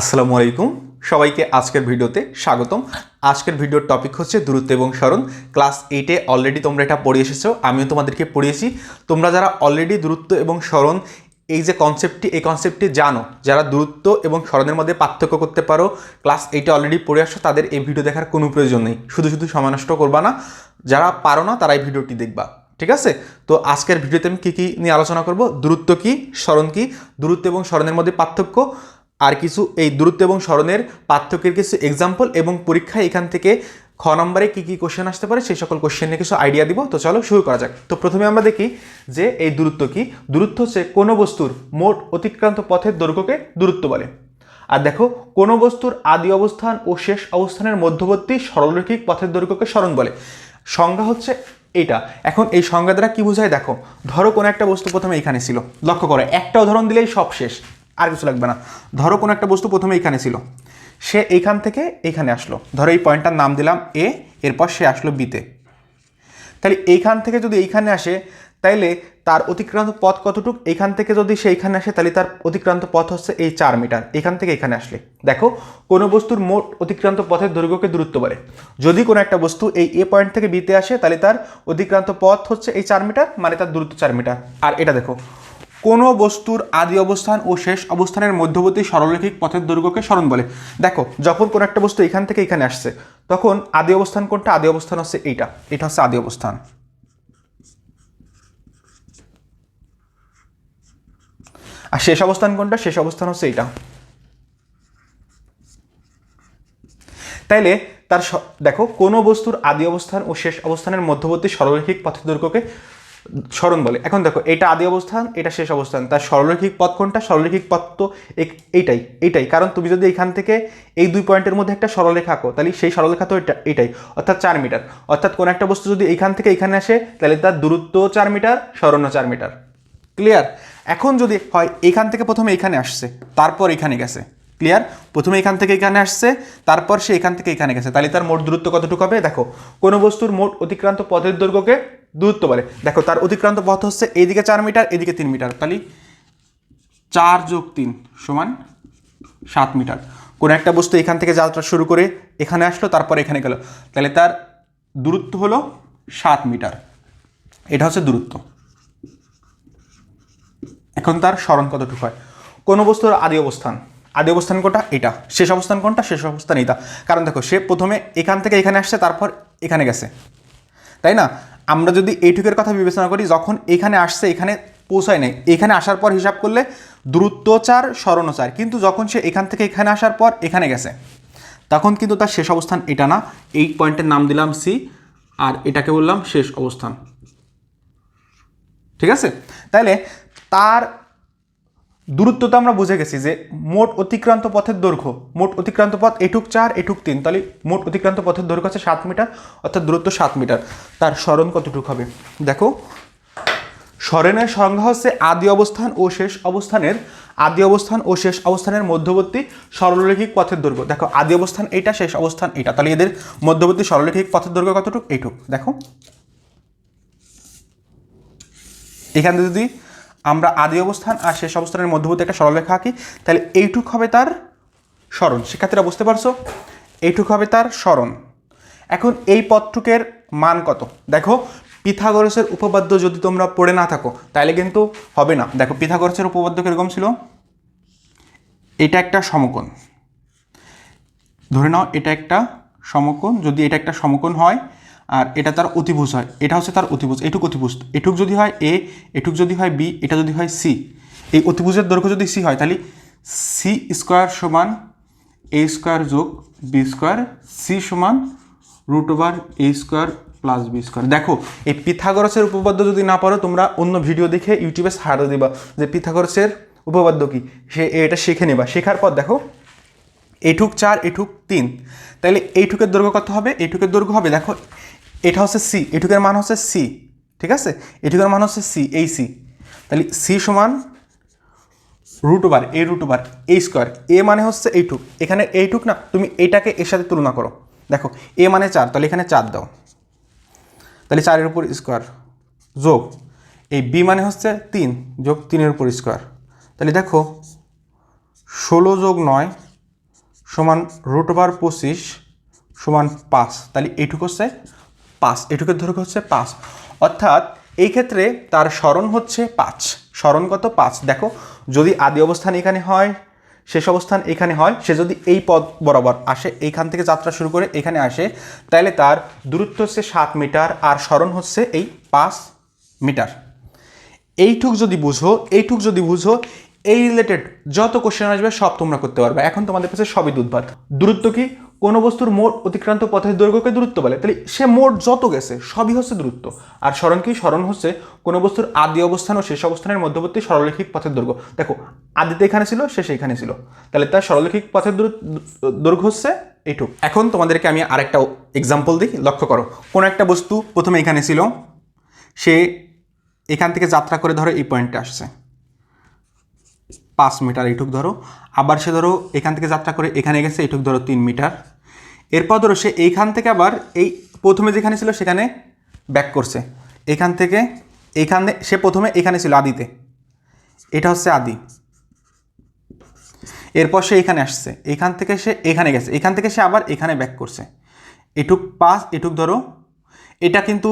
আসসালামু আলাইকুম। সবাইকে আজকের ভিডিওতে স্বাগতম। আজকের ভিডিওর টপিক হচ্ছে দূরত্ব এবং স্মরণ। ক্লাস এইটে অলরেডি তোমরা এটা পড়ে এসেছ, আমিও তোমাদেরকে পড়িয়েছি। তোমরা যারা অলরেডি দূরত্ব এবং স্মরণ, এই যে কনসেপ্টটি এই কনসেপ্টটি জানো, যারা দূরত্ব এবং স্মরণের মধ্যে পার্থক্য করতে পারো, ক্লাস এইটে অলরেডি পড়ে আসো তাদের এই ভিডিও দেখার কোনো প্রয়োজন নেই। শুধু শুধু সময় নষ্ট করবা না। যারা পারো না, তারা এই ভিডিওটি দেখবা। ঠিক আছে? তো আজকের ভিডিওতে আমি কী কী নিয়ে আলোচনা করব? দূরত্ব কী, স্মরণ কী? দূরত্ব এবং স্মরণের মধ্যে পার্থক্য। আর কিছু এই দূরত্ব এবং স্মরণের পার্থক্যের কিছু এক্সাম্পল এবং পরীক্ষায় এখান থেকে খ নম্বরে কী কী কোশ্চেন আসতে পারে, সেই সকল কোশ্চেন নিয়ে কিছু আইডিয়া দিব। তো চলো শুরু করা যাক। তো প্রথমে আমরা দেখি যে এই দূরত্ব কি। দূরত্ব হচ্ছে কোনো বস্তুর মোট অতিক্রান্ত পথের দৈর্ঘ্যকে দূরত্ব বলে। আর দেখো, কোনো বস্তুর আদি অবস্থান ও শেষ অবস্থানের মধ্যবর্তী সরলরৈখিক পথের দৈর্ঘ্যকে স্মরণ বলে। সংজ্ঞা হচ্ছে এইটা। এখন এই সংজ্ঞা দ্বারা কী বোঝায়? দেখো, ধরো কোনো একটা বস্তু প্রথমে এখানে ছিল। লক্ষ্য করো, একটা উদাহরণ দিলেই সব শেষ। আর কিছু লাগবে না। ধরো কোনো একটা বস্তু প্রথমে এখানে ছিল। সে এইখান থেকে এইখানে আসলো। ধরো এই পয়েন্টটার নাম দিলাম এ এরপর সে আসলো বিতে তাহলে এইখান থেকে যদি এইখানে আসে, তাইলে তার অতিক্রান্ত পথ কতটুক? এখান থেকে যদি সে এখানে আসে, তাহলে তার অতিক্রান্ত পথ হচ্ছে এই চার মিটার এখান থেকে এখানে আসলে। দেখো, কোনো বস্তুর মোট অতিক্রান্ত পথের দৈর্ঘ্যকে দূরত্ব বলে। যদি কোনো একটা বস্তু এই এ পয়েন্ট থেকে বিতে আসে, তাহলে তার অতিক্রান্ত পথ হচ্ছে এই চার মিটার মানে তার দূরত্ব চার মিটার আর এটা দেখো কোনো বস্তুর আদি অবস্থান ও শেষ অবস্থানের মধ্যবর্তী সরলরৈখিক পথের দৈর্ঘ্যকে স্মরণ বলে। দেখো, যখন কোনো একটা বস্তু এখান থেকে এখানে আসছে, তখন আদি অবস্থান কোনটা? আদি অবস্থান হচ্ছে এইটা। এটা হচ্ছে আদি অবস্থান। আর শেষ অবস্থান কোনটা? শেষ অবস্থান হচ্ছে এইটা। তাইলে তার দেখো, কোনো বস্তুর আদি অবস্থান ও শেষ অবস্থানের মধ্যবর্তী সরলরৈখিক পথের দৈর্ঘ্যকে স্মরণ বলে। এখন দেখো, এটা আদি অবস্থান, এটা শেষ অবস্থান। তার সরলরৈখিক পথ কোনটা? সরলরৈখিক পথ তো এইটাই এইটাই। কারণ তুমি যদি এখান থেকে এই দুই পয়েন্টের মধ্যে একটা সরলরেখা আঁকো, তাহলে সেই সরলরেখা তো এটা, এটাই। অর্থাৎ চার মিটার। অর্থাৎ কোনো একটা বস্তু যদি এইখান থেকে এখানে আসে, তাহলে তার দূরত্ব চার মিটার স্মরণও চার মিটার। ক্লিয়ার এখন যদি হয়, এখান থেকে প্রথমে এখানে আসছে, তারপর এখানে গেছে। ক্লিয়ার প্রথমে এখান থেকে এখানে আসছে, তারপর সে এখান থেকে এখানে গেছে। তাহলে তার মোট দূরত্ব কতটুকু হবে? দেখো, কোনো বস্তুর মোট অতিক্রান্ত পথের দৈর্ঘ্যকে দূরত্ব বলে। দেখো, তার অতিক্রান্ত পথ হচ্ছে এইদিকে চার মিটার এদিকে তিন মিটার। তাহলে চার যোগ তিন সমান সাত মিটার। কোনো একটা বস্তু এখান থেকে যাত্রা শুরু করে এখানে আসলো, তারপর এখানে গেল। তাহলে তার দূরত্ব হলো সাত মিটার। এটা হচ্ছে দূরত্ব। এখন তার স্মরণ কতটুকু হয়? কোনো বস্তুর আদি অবস্থান। আদি অবস্থান কোনটা? এটা। শেষ অবস্থান কোনটা? শেষ অবস্থান এটা কারণ দেখো, সে প্রথমে এখান থেকে এখানে আসছে, তারপর এখানে গেছে। তাই না? আমরা যদি এইটুকের কথা বিবেচনা করি, যখন এখানে আসছে, এখানে পৌঁছায় নেই, এখানে আসার পর হিসাব করলে দূরত্ব চার চার কিন্তু যখন সে এখান থেকে এখানে আসার পর এখানে গেছে, তখন কিন্তু তার শেষ অবস্থান এটা না। এই পয়েন্টের নাম দিলাম সি আর এটাকে বললাম শেষ অবস্থান। ঠিক আছে? তাহলে তার দূরত্ব তো আমরা বুঝে গেছি যে মোট অতিক্রান্ত পথের দৈর্ঘ্য, মোট অতিক্রান্ত পথ এটুক চার, এটুক তিন, তাহলে মোট অতিক্রান্ত পথের দৈর্ঘ্য আছে সাত মিটার, অর্থাৎ দূরত্ব সাত মিটার। তার স্মরণ কতটুকু হবে? দেখো, স্মরণের সংজ্ঞা হচ্ছে আদি অবস্থান ও শেষ অবস্থানের, আদি অবস্থান ও শেষ অবস্থানের মধ্যবর্তী সরলরৈখিক পথের দৈর্ঘ্য। দেখো, আদি অবস্থান এটা শেষ অবস্থান এটা তাহলে এদের মধ্যবর্তী সরলরৈখিক পথের দৈর্ঘ্য কতটুকু? এইটুক দেখো, এখানে যদি আমরা আদি অবস্থান আর শেষ অবস্থানের মধ্যবর্তী একটা সরলরেখা আঁকি। তাহলে এইটুক হবে তার স্মরণ। শিক্ষার্থীরা বুঝতে পারছ? এইটুক হবে তার স্মরণ। এখন এই পথটুকের মান কত? দেখো, পিথাগোরাসের উপপাদ্য যদি তোমরা পড়ে না থাকো, তাহলে কিন্তু হবে না। দেখো, পিথাগোরাসের উপপাদ্য কীরকম ছিল? এটা একটা সমকোণ। ধরে নাও, এটা একটা সমকোণ। যদি এটা একটা সমকোণ হয় আর এটা তার অতিভুজ হয়। এটা হচ্ছে তার অতিভুজ। এটুক অতিভুজ। এটুক যদি হয় এ এটুক যদি হয় বি এটা যদি হয় সি এই অতিভুজের দৈর্ঘ্য যদি সি হয়, তাহলে সি স্কোয়ার সমান এ স্কোয়ার যোগ বি স্কোয়ার সি সমান root over A square plus B square দেখো, এই পিথাগরসের উপপাদ্য যদি না পারো তোমরা অন্য ভিডিও দেখে ইউটিউবে ছাড়া দিবা যে পিথাগরসের উপপাদ্য কি। সে এটা শিখে নেবা। শেখার পর দেখো, এটুক চার, এটুক তিন। তাহলে এইটুকের দৈর্ঘ্য কত হবে? এইটুকের দৈর্ঘ্য হবে, দেখো এটা হচ্ছে সি এটুকের মান হচ্ছে সি ঠিক আছে? এটুকের মান হচ্ছে সি এই সি তাহলে সি সমান root over A root over এই স্কোয়ার এ মানে হচ্ছে এইটুক। এখানে এইটুক না, তুমি এইটাকে এর সাথে তুলনা করো। দেখো এ মানে চার, তাহলে এখানে চার দাও। তাহলে চারের উপর স্কোয়ার যোগ। এই বি মানে হচ্ছে তিন, যোগ তিনের উপর স্কোয়ার তাহলে দেখো, ষোলো যোগ নয় সমান রুট ওভার পঁচিশ সমান পাঁচ। তাহলে এইটুক হচ্ছে পাঁচ, এটুকুর দৈর্ঘ্য হচ্ছে পাঁচ। অর্থাৎ এই ক্ষেত্রে তার স্মরণ হচ্ছে পাঁচ। স্মরণ কত পাঁচ। দেখো, যদি আদি অবস্থান এখানে হয়, শেষ অবস্থান এখানে হয়, সে যদি এই পথ বরাবর আসে, এইখান থেকে যাত্রা শুরু করে এখানে আসে, তাহলে তার দূরত্ব হচ্ছে সাত মিটার আর স্মরণ হচ্ছে এই পাঁচ মিটার। এইটুক যদি বুঝো, এইটুক যদি বুঝো এই রিলেটেড যত কোশ্চেন আসবে সব তোমরা করতে পারবে। এখন তোমাদের কাছে সবই দুধভাত দূরত্ব কি? কোনো বস্তুর মোট অতিক্রান্ত পথের দৈর্ঘ্যকে দূরত্ব বলে। তাহলে সে মোট যত গেছে, সবই হচ্ছে দূরত্ব। আর স্মরণ কি? স্মরণ হচ্ছে কোনো বস্তুর আদি অবস্থান ও শেষ অবস্থানের মধ্যবর্তী সরলরৈখিক পথের দৈর্ঘ্য। দেখো, আদিতে এখানে ছিল, শেষে এখানে ছিল। তাহলে তার সরলরৈখিক পথের দূর- দৈর্ঘ্য হচ্ছে এইটুক। এখন তোমাদেরকে আমি আরেকটা এক্সাম্পল দিই, লক্ষ্য করো। কোনো একটা বস্তু প্রথমে এখানে ছিল, সে এখান থেকে যাত্রা করে ধরো এই পয়েন্টে আসছে। পাঁচ মিটার এইটুক ধরো। আবার সে ধরো এখান থেকে যাত্রা করে এখানে গেছে, এইটুক ধরো তিন মিটার। এরপর ধরো সে এইখান থেকে আবার এই প্রথমে যেখানে ছিল সেখানে ব্যাক করছে। এখান থেকে এইখানে সে প্রথমে এখানে ছিল আদিতে। এটা হচ্ছে আদি। এরপর সে এখানে আসছে। এখান থেকে সে এখানে গেছে। এখান থেকে সে আবার এখানে ব্যাক করছে। এটুক পাঁচ, এটুক ধরো। এটা কিন্তু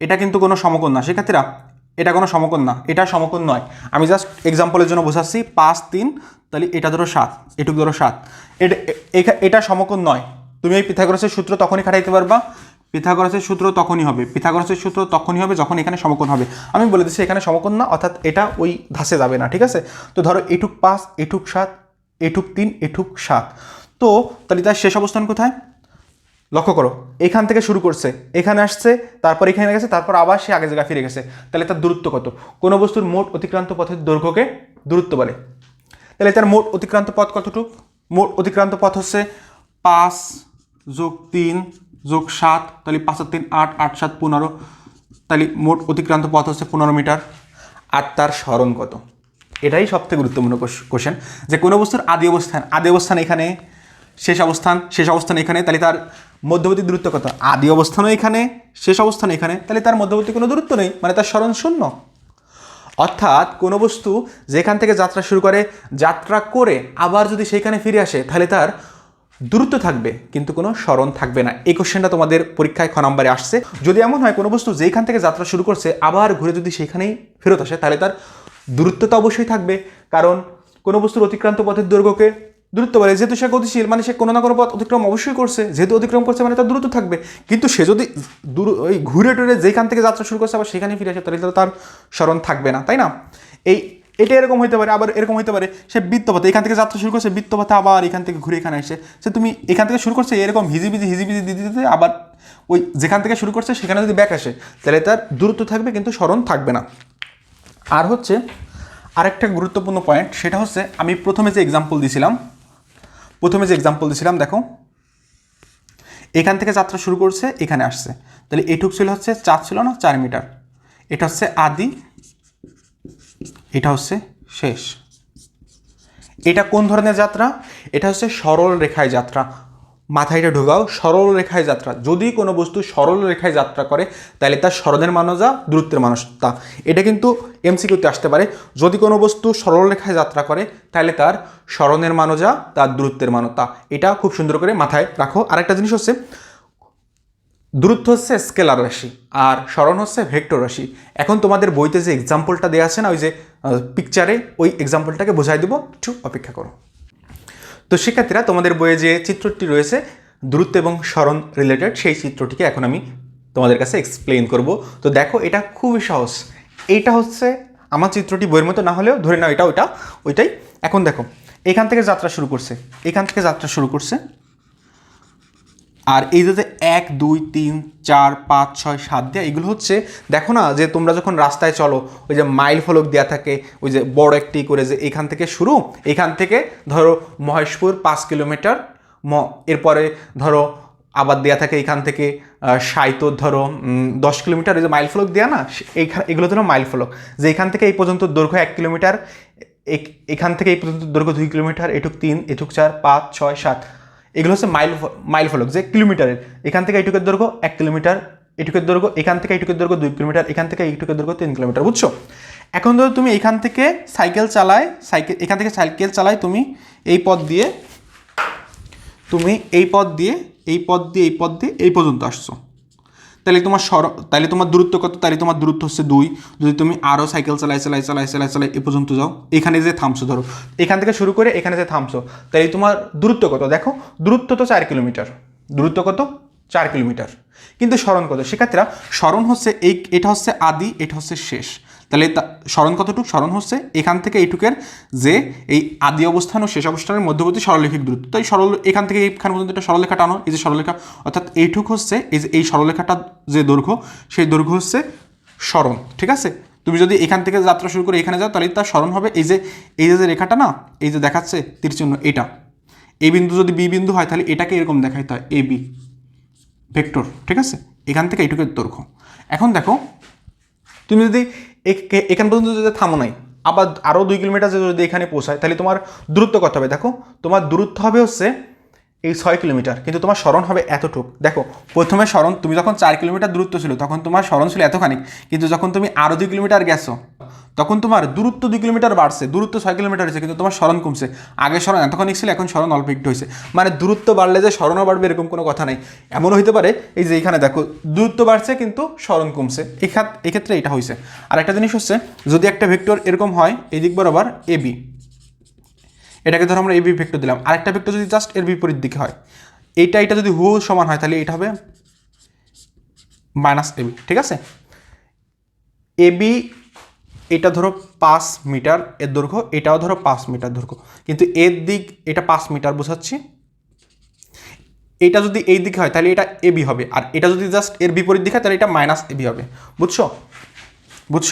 এটা কিন্তু কোনো সমকোণ না। শিক্ষার্থীরা এটা কোনো সমকোণ না, এটা সমকোণ নয়। আমি জাস্ট এক্সাম্পলের জন্য বোঝাচ্ছি, পাঁচ, তিন, তাহলে এটা ধরো সাত, এটুক ধরো সাত। এটা এটা সমকোণ নয়। তুমি এই পিথাগোরাসের সূত্র তখনই খাটাইতে পারবা, পিথাগোরাসের সূত্র তখনই হবে, পিথাগোরাসের সূত্র তখনই হবে যখন এখানে সমকোণ হবে। আমি বলে দিচ্ছি এখানে সমকোণ না, অর্থাৎ এটা ওই ধাসে যাবে না, ঠিক আছে? তো ধরো এটুক পাঁচ, এটুক সাত, এটুক তিন, এটুক সাত। তো তাহলে তার শেষ অবস্থান কোথায়? লক্ষ্য করো, এখান থেকে শুরু করছে, এখানে আসছে, তারপর এখানে গেছে, তারপর আবার সে আগে জায়গায় ফিরে গেছে। তাহলে তার দূরত্ব কত? কোনো বস্তুর মোট অতিক্রান্ত পথের দৈর্ঘ্যকে দূরত্ব বলে। তাহলে তার মোট অতিক্রান্ত পথ কতটুকু? মোট অতিক্রান্ত পথ হচ্ছে পাঁচ যোগ তিন যোগ সাত, তাহলে পাঁচ আর তিন, আট আট সাত পনেরো। তাহলে মোট অতিক্রান্ত পথ হচ্ছে পনেরো মিটার। আর তার স্মরণ কত? এটাই সবথেকে গুরুত্বপূর্ণ কোশ্চেন যে কোনো বস্তুর আদি অবস্থান আদি অবস্থান এখানে, শেষ অবস্থান শেষ অবস্থান এখানে, তাহলে তার মধ্যবর্তী দূরত্ব কত? আদি অবস্থানও এখানে, শেষ অবস্থান এখানে। তাহলে তার মধ্যবর্তী কোনো দূরত্ব নেই মানে তার স্মরণ শূন্য। অর্থাৎ কোনো বস্তু যেখান থেকে যাত্রা শুরু করে, যাত্রা করে আবার যদি সেইখানে ফিরে আসে, তাহলে তার দূরত্ব থাকবে, কিন্তু কোনো স্মরণ থাকবে না। এই কোশ্চেনটা তোমাদের পরীক্ষায় খ নম্বরে আসছে। যদি এমন হয় কোনো বস্তু যেখান থেকে যাত্রা শুরু করছে, আবার ঘুরে যদি সেইখানেই ফেরত আসে, তাহলে তার দূরত্ব তো অবশ্যই থাকবে। কারণ কোনো বস্তুর অতিক্রান্ত পথের দৈর্ঘ্যকে দূরত্ব বলে যেহেতু সে গতিশীল মানে সে কোনো না কোনো পথ অতিক্রম অবশ্যই করছে। যেহেতু অতিক্রম করছে মানে তার দূরত্ব থাকবে। কিন্তু সে যদি দূর ওই ঘুরে টুরে যেখান থেকে যাত্রা শুরু করছে, আবার সেখানে ফিরে আসে, তাহলে তার স্মরণ থাকবে না, তাই না? এই, এটা এরকম হতে পারে, আবার এরকম হতে পারে, সে বৃত্তপথে, এখান থেকে যাত্রা শুরু করছে, বৃত্তপথে আবার এখান থেকে ঘুরে এখানে আসে। সে তুমি এখান থেকে শুরু করছে, এরকম হিজিবিজি হিজিবিজি, দিতে দিতে আবার ওই যেখান থেকে শুরু করছে, সেখানে যদি ব্যাক আসে, তাহলে তার দূরত্ব থাকবে, কিন্তু স্মরণ থাকবে না। আর হচ্ছে আরেকটা গুরুত্বপূর্ণ পয়েন্ট সেটা হচ্ছে আমি প্রথমে যে এক্সাম্পল দিয়েছিলাম প্রথমে যে এক্সাম্পল দিয়েছিলাম দেখো। এখান থেকে যাত্রা শুরু করছে, এখানে আসছে। তাহলে এটুক ছিল হচ্ছে চার ছিল না, চার মিটার। এটা হচ্ছে আদি, এটা হচ্ছে শেষ। এটা কোন ধরনের যাত্রা? এটা হচ্ছে সরল রেখায় যাত্রা। মাথায় এটা ঢোকাও, সরল রেখায় যাত্রা। যদি কোনো বস্তু সরল রেখায় যাত্রা করে, তাহলে তার স্মরণের মানও যা? দূরত্বের মানুষ তা। এটা কিন্তু এমসিকিউতে আসতে পারে। যদি কোনো বস্তু সরল রেখায় যাত্রা করে, তাহলে তার স্মরণের মানও যা? তার দূরত্বের মানতা এটা খুব সুন্দর করে মাথায় রাখো। আরেকটা জিনিস হচ্ছে, দূরত্ব হচ্ছে স্কেলার রাশি, আর স্মরণ হচ্ছে ভেক্টর রাশি। এখন তোমাদের বইতে যে এক্সাম্পলটা দেওয়া আছে না, ওই যে পিকচারে ওই এক্সাম্পলটাকে বোঝাই দেবো। একটু অপেক্ষা করো। তো শিক্ষার্থীরা, তোমাদের বইয়ে যে চিত্রটি রয়েছে দূরত্ব এবং স্মরণ রিলেটেড সেই চিত্রটিকে এখন আমি তোমাদের কাছে এক্সপ্লেন করব। তো দেখো, এটা খুবই সহজ। এইটা হচ্ছে আমার চিত্রটি বইয়ের মতো, না হলেও ধরে নাও এটা ওইটা ওইটাই। এখন দেখো, এখান থেকে যাত্রা শুরু করছে। এখান থেকে যাত্রা শুরু করছে। আর এই যে এক, দুই, তিন, চার, পাঁচ, ছয়, সাত দেওয়া এগুলো হচ্ছে, দেখো না যে তোমরা যখন রাস্তায় চলো, ওই যে মাইল ফলক দেওয়া থাকে, ওই যে বড় একটি করে যে এখান থেকে শুরু, এখান থেকে ধরো মহেশপুর পাঁচ কিলোমিটার, ম, এরপরে ধরো আবার দেওয়া থাকে এখান থেকে সাইতো ধরো দশ কিলোমিটার ওই যে মাইল ফলক দেওয়া না এইখানে এগুলো ধরো মাইল ফলক, যে এখান থেকে এই পর্যন্ত দৈর্ঘ্য এক কিলোমিটার এখান থেকে এই পর্যন্ত দৈর্ঘ্য দুই কিলোমিটার, এটুক তিন, এটুক চার, পাঁচ, ছয়, সাত এগুলো হচ্ছে মাইল মাইল ফলক, যে কিলোমিটারের এখান থেকে এইটুকের দৈর্ঘ্য এক কিলোমিটার এটুকের দৈর্ঘ্য এখান থেকে এটুকের দৈর্ঘ্য দুই কিলোমিটার, এখান থেকে এইটুকের দৈর্ঘ্য তিন কিলোমিটার, বুঝছ? এখন ধরো তুমি এখান থেকে সাইকেল চালায়, সাইকেল এখান থেকে সাইকেল চালায় তুমি এই পথ দিয়ে, তুমি এই পথ দিয়ে, এই পথ দিয়ে, এই পথ দিয়ে এই পর্যন্ত আসছো। তাহলে তোমার সর তাহলে তোমার দূরত্ব কত? তাহলে তোমার দূরত্ব হচ্ছে দুই। যদি তুমি আরও সাইকেল চালাই চালাই চালাই চালাই চালাই এ পর্যন্ত যাও, এখানে যে থামছো ধরো, এখান থেকে শুরু করে এখানে যে থামছো, তাহলে তোমার দূরত্ব কত? দেখো, দূরত্ব তো চার কিলোমিটার। দূরত্ব কত? চার কিলোমিটার। কিন্তু স্মরণ কত? সেক্ষেত্রে স্মরণ হচ্ছে এই এটা হচ্ছে আদি, এটা হচ্ছে শেষ। তাহলে স্মরণ কতটুকু? স্মরণ হচ্ছে এখান থেকে এইটুকের যে এই আদি অবস্থান ও শেষ অবস্থানের মধ্যবর্তী সরলরেখিক দূরত্ব। তাই সরল এখান থেকে এইখান পর্যন্ত একটা সরলরেখা টানো, এই যে সরলরেখা অর্থাৎ এইটুক হচ্ছে এই যে এই সরলরেখাটা যে দৈর্ঘ্য, সেই দৈর্ঘ্য হচ্ছে স্মরণ, ঠিক আছে? তুমি যদি এখান থেকে যাত্রা শুরু করে এখানে যাও, তাহলে তার স্মরণ হবে এই যে এই যে রেখাটা না, এই যে দেখাচ্ছে তীর চিহ্ন, এটা। এই বিন্দু যদি বি বিন্দু হয়, তাহলে এটাকে এরকম দেখাইতে হয়, এ বি, ভেক্টর, ঠিক আছে? এখান থেকে এইটুকের দৈর্ঘ্য। এখন দেখো, তুমি যদি এখান পর্যন্ত যদি থামো নাই, আবার আরও দুই কিলোমিটার যদি এখানে পৌঁছায়, তাহলে তোমার দূরত্ব কত হবে? দেখো, তোমার দূরত্ব হবে হচ্ছে এই ছয় কিলোমিটার, কিন্তু তোমার স্মরণ হবে এতটুক। দেখো, প্রথমে স্মরণ, তুমি যখন চার কিলোমিটার দূরত্ব ছিল, তখন তোমার স্মরণ ছিল এতখানি, কিন্তু যখন তুমি আরও দুই কিলোমিটার গেছো, তখন তোমার দূরত্ব দুই কিলোমিটার বাড়ছে, দূরত্ব ছয় কিলোমিটার হয়েছে, কিন্তু তোমার স্মরণ কমছে। আগে স্মরণ এতখানি ছিল, এখন স্মরণ অল্প একটু হয়েছে। মানে দূরত্ব বাড়লে যে স্মরণও বাড়বে, এরকম কোনো কথা নাই। এমনও হইতে পারে, এই যে এখানে দেখো, দূরত্ব বাড়ছে, কিন্তু স্মরণ কমছে। এক্ষেত্রে এটা হয়েছে আর একটা জিনিস হচ্ছে, যদি একটা ভেক্টর এরকম হয় এই দিক বরাবর এ বি এটাকে ধরো আমরা এবি ভেক্টর দিলাম। আরেকটা ভেক্টর যদি জাস্ট এর বিপরীত দিকে হয়, এইটা এটা যদি হু সমান হয়, তাহলে এটা হবে মাইনাস এবি ঠিক আছে? এবি এটা ধরো পাঁচ মিটার এর দৈর্ঘ্য, এটাও ধরো পাঁচ মিটার দৈর্ঘ্য। কিন্তু এর দিক, এটা পাঁচ মিটার বোঝাচ্ছি। এটা যদি এই দিকে হয়, তাহলে এটা এবি হবে। আর এটা যদি জাস্ট এর বিপরীত দিকে হয়, তাহলে এটা মাইনাস এবি হবে। বুঝছ? বুঝছ?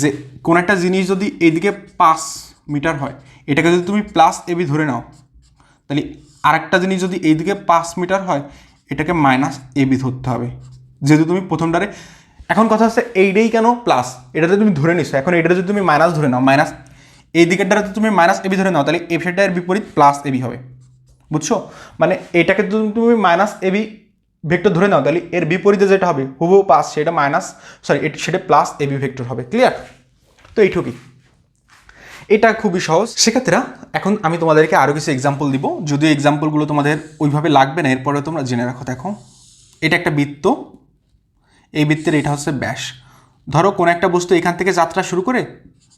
যে কোন একটা জিনিস যদি এইদিকে পাঁচ মিটার হয়। এটাকে যদি তুমি প্লাস এবি ধরে নাও, তাহলে আরেকটা জিনিস যদি এইদিকে পাঁচ মিটার হয়, এটাকে মাইনাস এবি ধরতে হবে। যেহেতু তুমি প্রথমটারে, এখন কথা হচ্ছে এইটাই কেন প্লাস এটাতে তুমি ধরে নিছো। এখন এটাতে যদি তুমি মাইনাস ধরে নাও মাইনাস এই দিকেরটাতে তুমি মাইনাস এবি ধরে নাও, তাহলে এই সাইডটার বিপরীত প্লাস এবি হবে। বুঝছ? মানে এটাকে যদি তুমি মাইনাস এবি ভেক্টর ধরে নাও, তাহলে এর বিপরীতে যেটা হবে, হুবহু পাস সেটা মাইনাস সরি সেটা প্লাস এবি ভেক্টর হবে। ক্লিয়ার তো এইটুকুই। এটা খুবই সহজ। সেক্ষেত্রে এখন আমি তোমাদেরকে আরও কিছু এক্সাম্পল দিব। যদিও এক্সাম্পলগুলো তোমাদের ওইভাবে লাগবে না, এরপরে তোমরা জেনে রাখো। দেখো, এটা একটা বৃত্ত। এই বৃত্তের এটা হচ্ছে ব্যাস। ধরো, কোনো একটা বস্তু এখান থেকে যাত্রা শুরু করে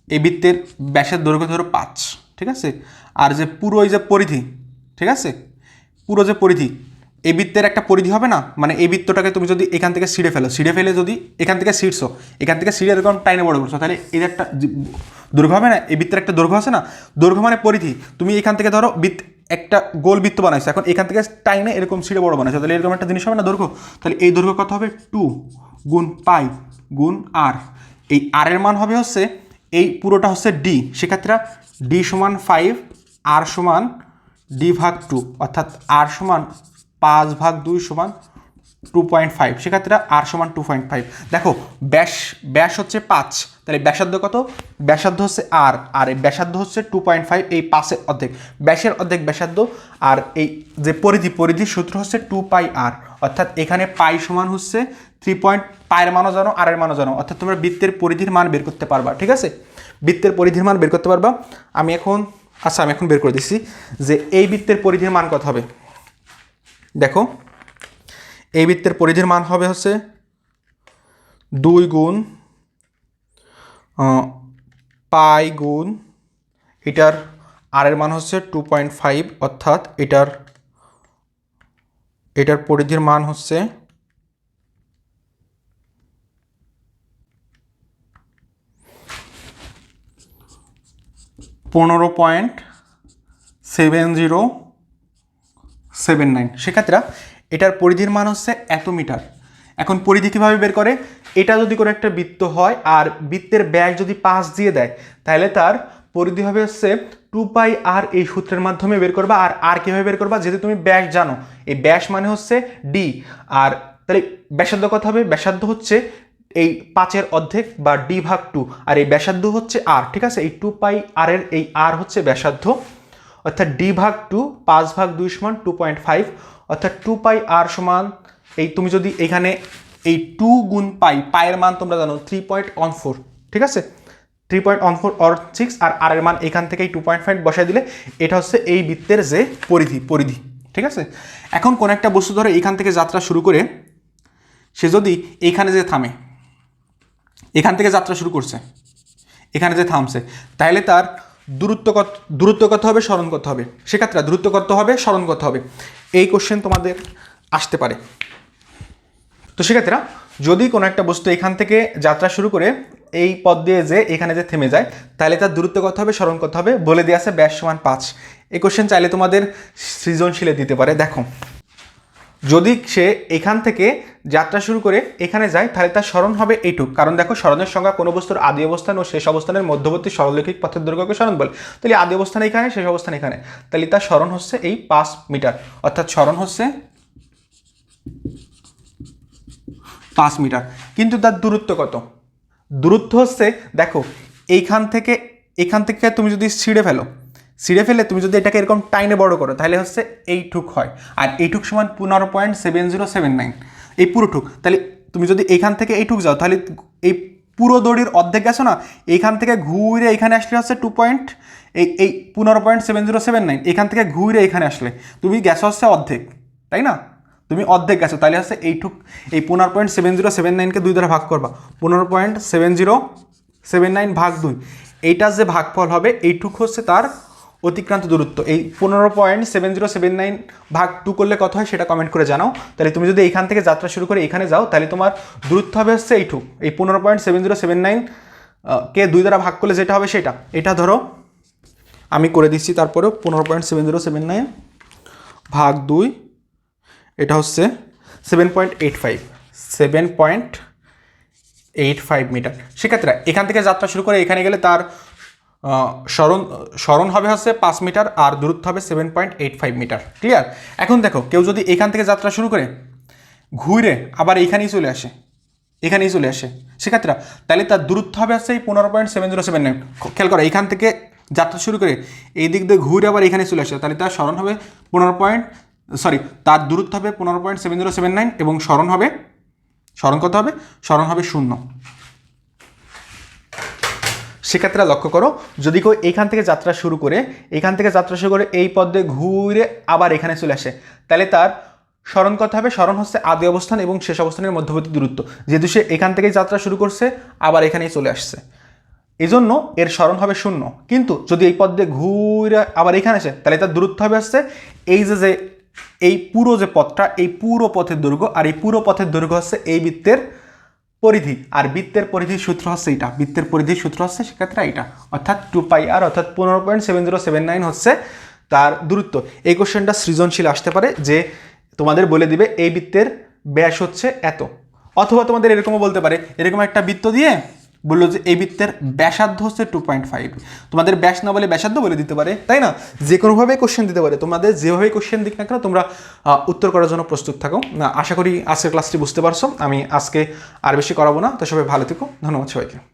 এই বৃত্তের ব্যাসের দৈর্ঘ্য ধরো পাঁচ, ঠিক আছে? আর যে পুরো এই যে পরিধি, ঠিক আছে? পুরো যে পরিধি এই বৃত্তের একটা পরিধি হবে না? মানে এই বৃত্তটাকে তুমি যদি এখান থেকে ছিঁড়ে ফেলো, ছিঁড়ে ফেলে যদি এখান থেকে ছিঁড়ছো, এখান থেকে ছিঁড়ে এরকম টাইনে বড় করছ, তাহলে এর একটা দৈর্ঘ্য হবে না? এই বৃত্তের একটা দৈর্ঘ্য আছে না? দৈর্ঘ্য মানে পরিধি। তুমি এখান থেকে ধরো বৃত্ত, একটা গোল বৃত্ত বানাইছো, এখন এখান থেকে টাইনে এরকম ছিঁড়ে বড় বানাইছো, তাহলে এরকম একটা জিনিস হবে না দৈর্ঘ্য? তাহলে এই দৈর্ঘ্য কত হবে? টু গুণ পাই গুণ আর। এই আর এর মান হবে হচ্ছে, এই পুরোটা হচ্ছে ডি সেক্ষেত্রে ডি সমান ফাইভ আর সমান ডি ভাগ টু অর্থাৎ আর সমান পাঁচ ভাগ দুই সমান টু পয়েন্ট ফাইভ সেক্ষেত্রে আর সমান টু পয়েন্ট ফাইভ দেখো, ব্যাস ব্যাস হচ্ছে পাঁচ। তাহলে ব্যাসার্ধ কত? ব্যাসার্ধ হচ্ছে আর আর এই ব্যাসার্ধ হচ্ছে টু পয়েন্ট ফাইভ এই পাঁচের অর্ধেক। ব্যাসের অর্ধেক ব্যাসার্ধ, আর এই যে পরিধি, পরিধির সূত্র হচ্ছে টু পাই আর অর্থাৎ এখানে পাই সমান হচ্ছে থ্রি পয়েন্ট পায়ের মানও জানো আর এর মানও জানো। অর্থাৎ তোমরা বৃত্তের পরিধির মান বের করতে পারবা, ঠিক আছে? বৃত্তের পরিধির মান বের করতে পারবা। আমি এখন আচ্ছা আমি এখন বের করে দিচ্ছি যে এই বৃত্তের পরিধির মান কত হবে? দেখো এই বৃত্তের পরিধির মান হবে হচ্ছে দুই গুণ পাই গুণ, এটার আর এর মান হচ্ছে টু পয়েন্ট ফাইভ অর্থাৎ এটার এটার পরিধির মান হচ্ছে পনেরো point seven zero seven nine. সেক্ষেত্রে এটার পরিধির মান হচ্ছে এত মিটার। এখন পরিধি কীভাবে বের করে? এটা যদি কোনো একটা বৃত্ত হয় আর বৃত্তের ব্যাস যদি পাশ দিয়ে দেয়, তাহলে তার পরিধি হবে হচ্ছে টু পাই আর এই সূত্রের মাধ্যমে বের করবা আর আর কীভাবে বের করবা? যেহেতু তুমি ব্যাস জানো, এই ব্যাস মানে হচ্ছে ডি আর তাহলে ব্যাসার্ধ কথা হবে? ব্যাসার্ধ হচ্ছে এই পাঁচের অর্ধেক বা ডি ভাগ টু আর এই ব্যাসার্ধ হচ্ছে আর ঠিক আছে? এই টু পাই আর এর এই আর হচ্ছে ব্যাসার্ধ অর্থাৎ ডি ভাগ টু পাঁচ ভাগ দুই সমান টু পয়েন্ট ফাইভ অর্থাৎ টু পাই আর সমান, এই তুমি যদি এখানে এই টু গুণ পাই পায়ের মান তোমরা জানো থ্রি পয়েন্ট ওয়ান ফোর ঠিক আছে? Three point one four or six আর আর এর মান এখান থেকে টু পয়েন্ট ফাইভ বসাই দিলে এটা হচ্ছে এই বৃত্তের যে পরিধি পরিধি, ঠিক আছে? এখন কোন একটা বস্তু ধরো এইখান থেকে যাত্রা শুরু করে সে যদি এইখানে যে থামে, এখান থেকে যাত্রা শুরু করছে, এখানে যে থামছে তাহলে তার দূরত্ব কত দূরত্ব কত হবে স্মরণ করতে হবে। সেক্ষেত্রে দূরত্ব কত হবে স্মরণ করতে হবে। এই কোশ্চেন তোমাদের আসতে পারে। তো সেক্ষেত্রে যদি কোনো একটা বস্তু এখান থেকে যাত্রা শুরু করে এই পথ দিয়ে যে এখানে যে থেমে যায়, তাহলে তার দূরত্ব কত হবে স্মরণ করতে হবে। বলে দিয়ে আছে ব্যাস সমান পাঁচ। এই কোশ্চেন চাইলে তোমাদের সৃজনশীলে দিতে পারে। দেখো। যদি সে এখান থেকে যাত্রা শুরু করে এখানে যায়, তাহলে তার স্মরণ হবে এইটুক। কারণ দেখো, স্মরণের সংখ্যা কোনো বস্তুর আদি অবস্থান ও শেষ অবস্থানের মধ্যবর্তী সরলরৈখিক পথের দৈর্ঘ্যকে স্মরণ বলে। তাহলে আদি অবস্থান এখানে, শেষ অবস্থান এখানে। তাহলে তার স্মরণ হচ্ছে এই পাঁচ মিটার। অর্থাৎ স্মরণ হচ্ছে পাঁচ মিটার। কিন্তু তার দূরত্ব কত? দূরত্ব হচ্ছে, দেখো, এইখান থেকে, এখান থেকে তুমি যদি ছিঁড়ে ফেলো ছিঁড়ে ফেলে তুমি যদি এটাকে এরকম টাইনে বড় করো, তাহলে হচ্ছে এইটুক হয়। আর এইটুক সমান পনেরো point seven zero seven nine এই পুরোটুক তাহলে তুমি যদি এইখান থেকে এইটুক যাও, তাহলে এই পুরো দড়ির অর্ধেক গেছো না? এইখান থেকে ঘুরে এখানে আসলে হচ্ছে টু পয়েন্ট এই এই পনেরো point seven zero seven nine এখান থেকে ঘুরে এখানে আসলে। তুমি গেছো হচ্ছে অর্ধেক, তাই না? তুমি অর্ধেক গেছো, তাহলে হচ্ছে এইটুক এই পনেরো পয়েন্ট সেভেন জিরো সেভেন নাইনকে দুই দ্বারা ভাগ করবা। পনেরো point seven zero seven nine ভাগ দুই। এইটার যে ভাগফল হবে এইটুক হচ্ছে তার অতিক্রান্ত দূরত্ব। এই পনেরো point seven zero seven nine ভাগ টু করলে কত হয় সেটা কমেন্ট করে জানাও। তাহলে তুমি যদি এইখান থেকে যাত্রা শুরু করে এখানে যাও, তাহলে তোমার দূরত্ব হবে হচ্ছে এইটুক। এই পনেরো point seven zero seven nine কে দুই দ্বারা ভাগ করলে যেটা হবে সেটা। এটা ধরো, আমি করে দিচ্ছি তারপরেও পনেরো point seven zero seven nine ভাগ দুই, এটা হচ্ছে seven point eight five seven point eight five meter সেক্ষেত্রে এখান থেকে যাত্রা শুরু করে এখানে গেলে তার আহ, স্মরণ স্মরণ হবে হচ্ছে পাঁচ মিটার আর দূরত্ব হবে seven point eight five meter clear এখন দেখো কেউ যদি এখান থেকে যাত্রা শুরু করে ঘুরে আবার এইখানেই চলে আসে এখানেই চলে আসে সেক্ষেত্রে তাহলে তার দূরত্ব হবে হচ্ছে এই পনেরো point seven zero seven nine খেয়াল করো এইখান থেকে যাত্রা শুরু করে এই দিক দিয়ে ঘুরে আবার এখানে চলে আসে তাহলে তার স্মরণ হবে পনেরো পয়েন্ট সরি তার দূরত্ব হবে পনেরো point seven zero seven nine এবং স্মরণ হবে স্মরণ কত হবে? স্মরণ হবে শূন্য। সেক্ষেত্রে লক্ষ্য করো, যদি কেউ এইখান থেকে যাত্রা শুরু করে এইখান থেকে যাত্রা শুরু করে এই পথে ঘুরে আবার এখানে চলে আসে, তাহলে তার স্মরণ কত হবে, স্মরণ হচ্ছে আদি অবস্থান এবং শেষ অবস্থানের মধ্যবর্তী দূরত্ব, যেহেতু সে এখান থেকেই যাত্রা শুরু করছে, আবার এখানেই চলে আসছে। এই জন্য এর স্মরণ হবে শূন্য, কিন্তু যদি এই পথ দিয়ে ঘুরে আবার এখানে আসে, তাহলে তার দূরত্ব হবে আসছে এই যে যে, এই পুরো যে পথটা, এই পুরো পথের দৈর্ঘ্য, আর এই পুরো পথের দৈর্ঘ্য হচ্ছে এই বৃত্তের পরিধি, আর বৃত্তের পরিধির সূত্র হচ্ছে এটা বৃত্তের পরিধির সূত্র হচ্ছে সেক্ষেত্রে এটা অর্থাৎ টু পাই আর অর্থাৎ পনেরো point seven zero seven nine হচ্ছে তার দূরত্ব। এই কোশ্চেনটা সৃজনশীল আসতে পারে যে তোমাদের বলে দিবে এই বৃত্তের ব্যাস হচ্ছে এত। অথবা তোমাদের এরকমও বলতে পারে, এরকম একটা বৃত্ত দিয়ে বলল যে এই বৃত্তের ব্যাসার্ধ হচ্ছে টু পয়েন্ট ফাইভ তোমাদের ব্যাস না বলে ব্যাসার্ধ বলে দিতে পারে, তাই না? যে কোনোভাবে কোশ্চেন দিতে পারে। তোমাদের যেভাবে কোশ্চেন দিক না কেন, তোমরা উত্তর করার জন্য প্রস্তুত থাকো। আশা করি আজকের ক্লাসটি বুঝতে পারছ। আমি আজকে আর বেশি করাবো না। তো সবাই ভালো থেকো। ধন্যবাদ সবাইকে।